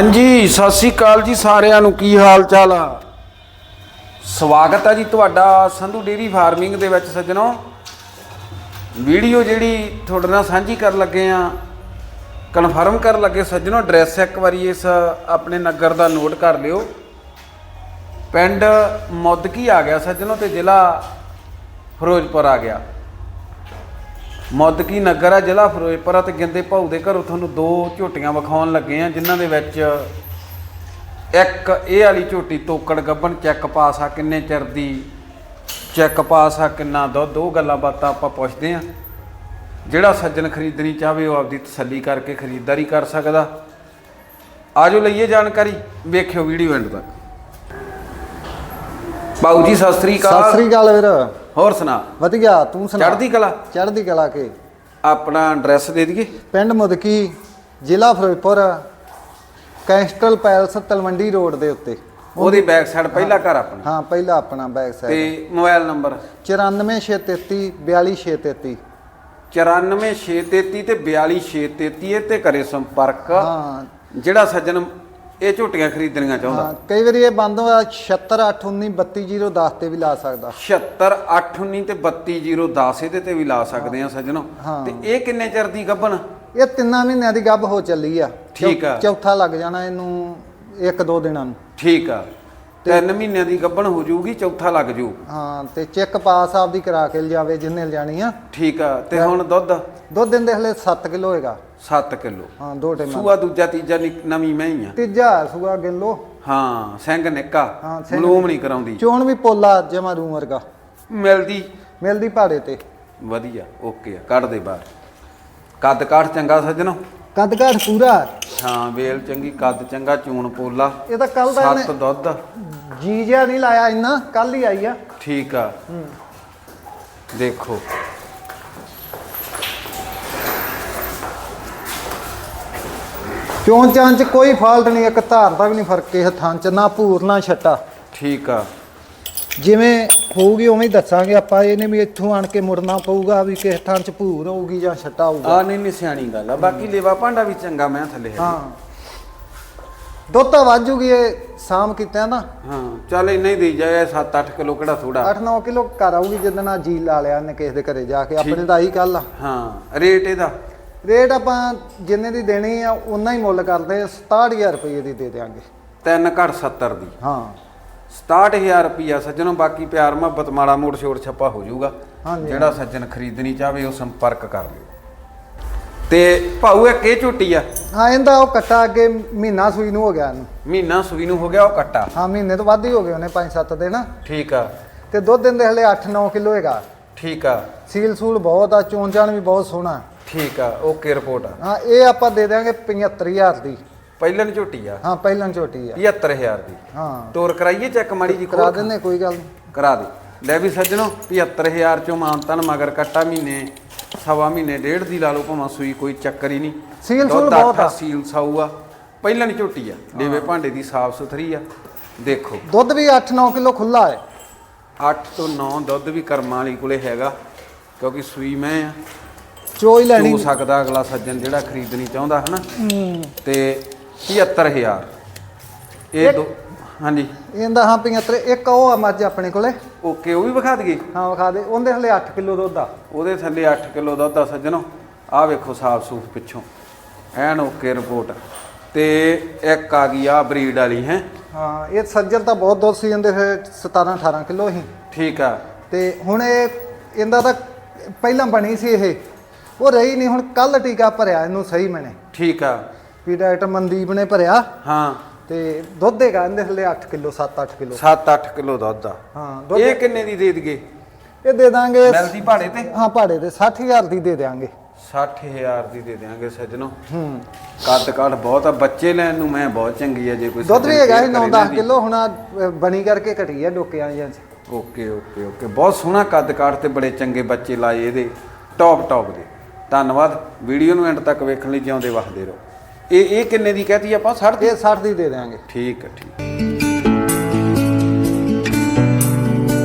ਹਾਂਜੀ, ਸਤਿ ਸ੍ਰੀ ਅਕਾਲ ਜੀ ਸਾਰਿਆਂ ਨੂੰ। ਕੀ ਹਾਲ ਚਾਲ ਆ? ਸਵਾਗਤ ਆ ਜੀ ਤੁਹਾਡਾ ਸੰਧੂ ਡੇਰੀ ਫਾਰਮਿੰਗ ਦੇ ਵਿੱਚ ਸੱਜਣੋ। ਵੀਡੀਓ ਜਿਹੜੀ ਤੁਹਾਡੇ ਨਾਲ ਸਾਂਝੀ ਕਰਨ ਲੱਗੇ ਆ, ਕਨਫਰਮ ਕਰਨ ਲੱਗੇ। ਸੱਜਣੋ, ਐਡਰੈਸ ਇੱਕ ਵਾਰੀ ਇਸ ਆਪਣੇ ਨਗਰ ਦਾ ਨੋਟ ਕਰ ਲਿਓ। ਪਿੰਡ ਮੁੱਦਕੀ ਆ ਗਿਆ ਸੱਜਣੋ ਤੇ ਜ਼ਿਲ੍ਹਾ ਫਿਰੋਜ਼ਪੁਰ ਆ ਗਿਆ। ਮੁੱਦਕੀ ਨਗਰ ਆ ਜ਼ਿਲ੍ਹਾ ਫਿਰੋਜ਼ਪੁਰ ਆ ਤੇ ਗਿੰਦੇ ਭਾਊ ਦੇ ਘਰੋਂ ਤੁਹਾਨੂੰ ਦੋ ਝੋਟੀਆਂ ਵਿਖਾਉਣ ਲੱਗੇ ਆ, ਜਿਨ੍ਹਾਂ ਦੇ ਵਿੱਚ ਇੱਕ ਇਹ ਵਾਲੀ ਝੋਟੀ ਤੋਕੜ ਗੱਬਣ ਚੈੱਕ ਪਾਸ ਆ ਕਿੰਨੇ ਚਿਰ ਦੀ, ਚੈੱਕ ਪਾਸ ਆ ਕਿੰਨਾ ਦੁੱਧ, ਉਹ ਗੱਲਾਂ ਬਾਤਾਂ ਆਪਾਂ ਪੁੱਛਦੇ ਆ। ਜਿਹੜਾ ਸੱਜਣ ਖਰੀਦਣੀ ਚਾਹਵੇ ਉਹ ਆਪਦੀ ਤਸੱਲੀ ਕਰਕੇ ਖਰੀਦਦਾਰੀ ਕਰ ਸਕਦਾ। ਆਜੋ ਲਈਏ ਜਾਣਕਾਰੀ, ਵੇਖਿਓ ਵੀਡੀਓ ਐਂਡ ਤੱਕ। ਬਾਊ ਜੀ, ਸਤਿ ਸ੍ਰੀ ਅਕਾਲ। ਸਤਿ ਸ੍ਰੀ ਅਕਾਲ ਵੀਰ। ਹੋਰ ਸੁਣਾ। ਵਧੀਆ ਤੂੰ ਸੁਣਾ। ਚੜ੍ਹਦੀ ਕਲਾ? ਚੜ੍ਹਦੀ ਕਲਾ ਕੇ। ਆਪਣਾ ਐਡਰੈਸ ਦੇ ਦਈਏ? ਪਿੰਡ ਮੁਦਕੀ ਜ਼ਿਲ੍ਹਾ Firozpur Castle Palace Talwandi road ਦੇ ਉੱਤੇ। ਉਹਦੀ ਬੈਕ ਸਾਈਡ ਪਹਿਲਾ ਘਰ ਆਪਣਾ? ਹਾਂ ਪਹਿਲਾ ਆਪਣਾ ਬੈਕ ਸਾਈਡ ਤੇ ਮੋਬਾਈਲ ਨੰਬਰ? 94633 42633 94633 ਤੇ 42633 ਇਹ ਤੇ ਕਰੇ ਸੰਪਰਕ। ਹਾਂ। ਜਿਹੜਾ ਸੱਜਣ ਇਹ ਝੋਟੀਆਂ ਖਰੀਦਣੀਆਂ ਚਾਹੁੰਦਾ। ਹਾਂ ਕਈ ਵਾਰੀ ਇਹ ਬੰਦ ਹੋਇਆ 76819 ਤੇ ਵੀ ਲਾ ਸਕਦਾ। 76819 ਤੇ 32010 ਇਹਦੇ ਤੇ ਵੀ ਲਾ ਸਕਦੇ ਆ ਸੱਜਣੋ। ਤੇ ਇਹ ਕਿੰਨੇ ਚਿਰ ਦੀ ਗੱਭਣ? ਇਹ ਤਿੰਨਾਂ ਮਹੀਨਿਆਂ ਦੀ ਗੱਭ ਹੋ ਚੱਲੀ ਆ। ਠੀਕ ਆ। ਚੌਥਾ ਲੱਗ ਜਾਣਾ ਇਹਨੂੰ ਇੱਕ ਦੋ ਦਿਨਾਂ ਨੂੰ। ਠੀਕ ਆ। ਤਿੰਨ ਮਹੀਨਿਆਂ ਦੀ ਗੱਭਣ ਹੋ ਜਾਊਗੀ ਚੌਥਾ ਲੱਗ ਜੂ ਹਾਂ ਤੇ ਚੈੱਕ ਪਾਸ ਆਪਦੀ ਕਰਾ ਕੇ ਲਿਜਾਵੇ ਜਿੰਨੇ ਲਿਜਾਣੀ ਆ। ਠੀਕ ਆ ਤੇ ਹੁਣ ਦੁੱਧ? ਦੋ ਦਿਨ ਦੇ ਹਲੇ 7 ਕਿਲੋ ਹੋਏਗਾ 7 ਕਿਲੋ। ਹਾਂ ਦੋ ਟਾਈਮਾਂ। ਸੂਆ ਦੂਜਾ ਤੀਜਾ ਨਵੀਂ ਮੈਂ ਹੀ ਆ। ਤੀਜਾ ਸੂਆ ਗਿੱਲੋ ਹਾਂ ਸਿੰਘ ਨਿੱਕਾ। ਮਲੂਮ ਨਹੀਂ ਕਰਾਉਂਦੀ। ਚੋਣ ਵੀ ਪੋਲਾ ਜਮਾ ਰੂ ਵਰਗਾ। ਮਿਲਦੀ। ਮਿਲਦੀ ਪਹਾੜੇ ਤੇ। ਵਧੀਆ ਓਕੇ ਆ ਕੱਢ ਦੇ ਬਾਹਰ। ਕੱਦ ਕਾਠ ਚੰਗਾ ਸੱਜਣੋ। ਕੱਦ ਘਾਟ ਪੂਰਾ। ਹਾਂ ਵੇਲ ਚੰਗੀ ਕੱਦ ਚੰਗਾ ਚੂਣ ਪੋਲਾ ਇਹ ਤਾਂ ਕੱਲ ਦਾ ਸੱਤ ਦੁੱਧ। ਜੀ ਜਿਆ ਨਹੀਂ ਲਾਇਆ ਇੰਨਾ ਕੱਲ ਹੀ ਆਈ ਆ। ਠੀਕ ਆ। ਦੇਖੋ। ਚੋਣ ਚਾਂ ਚ ਕੋਈ ਫਾਲਟ ਨਹੀਂ ਇੱਕ ਧਾਰ ਦਾ ਵੀ ਨਹੀਂ ਫ਼ਰਕ ਇਹ ਥਾਂ ਚ ਨਾ ਭੂਰ ਨਾ ਛੱਟਾ। ਠੀਕ ਆ। ਜਿਵੇਂ ਹੋਊਗੀ ਉਵੇਂ ਹੀ ਦੱਸਾਂਗੇ ਆਪਾਂ ਇਹਨੇ ਵੀ ਇੱਥੋਂ ਆਣ ਕੇ ਮੁੜਨਾ ਪਊਗਾ ਵੀ ਕਿਸ ਥਾਂ ਚ ਭੂਰ ਹੋਊਗੀ ਜਾਂ ਛੱਟਾ ਹੋਊਗਾ। ਆ ਨਹੀਂ ਨਹੀਂ ਸਿਆਣੀ ਗੱਲ ਆ। ਬਾਕੀ ਲੇਵਾ ਭਾਂਡਾ ਵੀ ਚੰਗਾ ਮੈਂ ਥੱਲੇ ਹੈ। ਹਾਂ। ਦੁੱਧ ਤਾਂ ਵਾਜੂਗੀ ਇਹ ਸਾਮ ਕੀਤਾ ਨਾ ਹਾਂ ਚੱਲ ਇੰਨਾ ਹੀ ਦੇਈ ਜਾਏ 7-8 ਕਿਲੋ ਕਿਹੜਾ ਥੋੜਾ 8-9 ਕਿਲੋ ਘਰ ਆਊਗੀ ਜਦੋਂ ਨਾ ਜੀ ਲਾ ਲਿਆ ਨੇ ਕਿਸੇ ਦੇ ਘਰੇ ਜਾ ਕੇ। ਆਪਣੇ ਦਾ ਹੀ ਕੱਲ ਆ। ਹਾਂ ਰੇਟ ਇਹਦਾ। ਰੇਟ ਆਪਾਂ ਜਿੰਨੇ ਦੀ ਦੇਣੀ ਆ ਉਨਾ ਹੀ ਮੁੱਲ ਕਰਦੇ ਆ 67000 ਰੁਪਏ ਦੀ ਦੇ ਦੇਾਂਗੇ 3 ਘੜ 70 ਦੀ। ਹਾਂ। 67000 ਰੁਪਿਆ ਸੱਜਣੋ ਬਾਕੀ ਪਿਆਰ ਮੁਹੱਬਤ ਮਾੜਾ ਮੋੜ ਛੋੜ ਛੱਪਾ ਹੋ ਜਾਊਗਾ। ਹਾਂਜੀ। ਜਿਹੜਾ ਸੱਜਣ ਖਰੀਦਣੀ ਚਾਹਵੇ ਉਹ ਸੰਪਰਕ ਕਰ ਲਿਓ। ਤੇ ਭਾਊ ਇੱਕ ਇਹ ਝੋਟੀ ਆ? ਹਾਂ ਇਹਦਾ ਉਹ ਕੱਟਾ ਅੱਗੇ ਮਹੀਨਾ ਸੂਈ ਨੂੰ ਹੋ ਗਿਆ ਇਹਨੂੰ। ਮਹੀਨਾ ਸੂਈ ਨੂੰ ਹੋ ਗਿਆ ਉਹ ਕੱਟਾ? ਹਾਂ ਮਹੀਨੇ ਤੋਂ ਵੱਧ ਹੀ ਹੋ ਗਏ ਉਹਨੇ 5-7 ਦਿਨ। ਠੀਕ ਆ। ਤੇ ਦੁੱਧ ਦਿੰਦੇ ਹਲੇ 8-9 ਕਿਲੋ ਹੈਗਾ। ਠੀਕ ਆ। ਸੀਲ ਸੂਲ ਬਹੁਤ ਆ ਚੋਣ ਚਾਣ ਵੀ ਬਹੁਤ ਸੋਹਣਾ। ਠੀਕ ਆ ਓਕੇ ਰਿਪੋਰਟ ਆ। ਹਾਂ ਇਹ ਆਪਾਂ ਦੇ ਦਿਆਂਗੇ 75000 ਦੀ। ਪਹਿਲਨ ਝੋਟੀ ਆ। ਹਾਂ ਪਹਿਲਾਂ ਝੋਟੀ ਆ। 75000 ਦੀ। ਹਾਂ। ਤੋਰ ਕਰਾਈਏ ਚੈੱਕ ਮਾੜੀ ਜੀ ਕਰਾ ਦਿੰਦੇ ਕੋਈ ਗੱਲ ਨਹੀਂ ਕਰਾ ਦੇ। ਲੈ ਵੀ ਸੱਜਣੋ 75000 ਚੋਂ ਮਾਨਤਨ ਮਗਰ ਕੱਟਾ ਮਹੀਨੇ ਸਵਾ ਮਹੀਨੇ ਡੇਢ ਦੀ ਲਾ ਲਓ ਭਾਵੇਂ ਸੂਈ ਕੋਈ ਚੱਕਰ ਹੀ ਨਹੀਂ। ਸੀਲ ਸੂਲ ਦੁੱਧ ਬਹੁਤ ਅੱਠ ਆ। ਸੀਲ ਸਾਊ ਆ। ਪਹਿਲਨ ਝੋਟੀ ਆ। ਦੇਵੇ ਭਾਂਡੇ ਦੀ ਸਾਫ਼ ਸੁਥਰੀ ਆ। ਦੇਖੋ। ਦੁੱਧ ਵੀ 8-9 ਕਿਲੋ ਖੁੱਲਾ ਹੈ। 8 ਤੋਂ 9 ਦੁੱਧ ਵੀ ਕਰਮਾਂ ਵਾਲੀ ਕੋਲੇ ਹੈਗਾ ਕਿਉਂਕਿ ਸੂਈ ਮੈਂ ਆ। ਚੋ ਹੀ ਲੈਣੀ ਹੋ ਸਕਦਾ ਅਗਲਾ ਸੱਜਣ ਜਿਹੜਾ ਖਰੀਦਣੀ ਚਾਹੁੰਦਾ ਹਨਾ। ਤੇ 75000 ਇਹ ਦੋ ਹਾਂਜੀ। ਇਹਦਾ ਹਾਂ 75 ਇੱਕ ਉਹ ਆ ਮੱਝ ਆਪਣੇ ਕੋਲੇ। ਓਕੇ ਉਹ ਵੀ ਵਿਖਾ ਦਈਏ? ਹਾਂ ਵਿਖਾ ਦੇ। ਉਹਦੇ ਹਲੇ 8 ਕਿਲੋ ਦੁੱਧ ਆ। ਉਹਦੇ ਥੱਲੇ 8 ਕਿਲੋ ਦੁੱਧ ਆ ਸੱਜਣੋ। ਆਹ ਵੇਖੋ ਸਾਫ਼ ਸੂਫ ਪਿੱਛੋਂ। An okay report. ਤੇ ਇੱਕ ਆ ਗਈ ਆ ਬਰੀਡ ਵਾਲੀ ਹੈ? ਹਾਂ ਇਹ ਸੱਜਰ ਤਾਂ ਬਹੁਤ ਦੁੱਧ ਸੀ ਜਾਂਦੇ ਫਿਰ 17 18 ਕਿਲੋ ਹੀ ਠੀਕ ਆ। ਤੇ ਹੁਣ ਇਹ ਇਹਦਾ ਤਾਂ ਪਹਿਲਾਂ ਬਣੀ ਸੀ ਇਹ। ਉਹ ਰਹੀ ਨਹੀਂ ਹੁਣ ਕੱਲ ਟੀਕਾ ਭਰਿਆ ਇਹਨੂੰ ਸਹੀ ਮੈਨੇ। ਠੀਕ ਆ। ਪੀ ਡਾਕਟਰ ਮਨਦੀਪ ਨੇ ਭਰਿਆ। ਹਾਂ। ਤੇ ਦੁੱਧ ਦੇਗਾ ਇਹਦੇ ਹਲੇ 8 ਕਿਲੋ 7-8 ਕਿਲੋ। 7-8 ਕਿਲੋ ਦੁੱਧ ਆ। ਹਾਂ ਦੁੱਧ ਇਹ ਕਿੰਨੇ ਦੀ ਦੇ ਦਈਏ? ਇਹ ਦੇ ਦਾਂਗੇ ਮਿਲਦੀ ਭਾੜੇ ਤੇ? ਹਾਂ ਭਾੜੇ ਦੇ 60000 ਦੀ ਦੇ ਦਿਆਂਗੇ। 60000 ਦੀ ਦੇ ਦਿਆਂਗੇ ਸੱਜਣੋ। ਹੂੰ। ਕੱਦ ਕਾਠ ਬਹੁਤ ਆ ਬੱਚੇ ਲੈਣ ਨੂੰ ਮੈਂ ਬਹੁਤ ਚੰਗੀ ਆ ਜੇ ਕੋਈ ਦੁੱਧ ਵੀ ਹੈਗਾ care ਕਰੇ 9-10 ਇਹਦੀ। ਕਿਲੋ ਹੁਣ ਬਣੀ ਕਰਕੇ ਘਟੀ ਆ ਡੋਕਿਆਂ ਜਾਂ ਓਕੇ ਓਕੇ ਓਕੇ। ਬਹੁਤ ਸੋਹਣਾ ਕੱਦ ਕਾਠ ਤੇ ਬੜੇ ਚੰਗੇ ਬੱਚੇ ਲਾਏ ਇਹਦੇ। ਟੌਪ ਟੌਪ ਦੇ। ਧੰਨਵਾਦ। ਵੀਡੀਓ ਨੂੰ ਐਂਡ ਤੱਕ ਵੇਖਣ ਲਈ ਜਿਉਂਦੇ ਵਸਦੇ ਰਹੋ। ਇਹ ਇਹ ਕਿੰਨੇ ਦੀ ਕਹਤੀ ਆਪਾਂ? 60 ਦੀ ਇਹ 60 ਦੀ ਦੇ ਦਿਆਂਗੇ। ਠੀਕ ਹੈ ਠੀਕ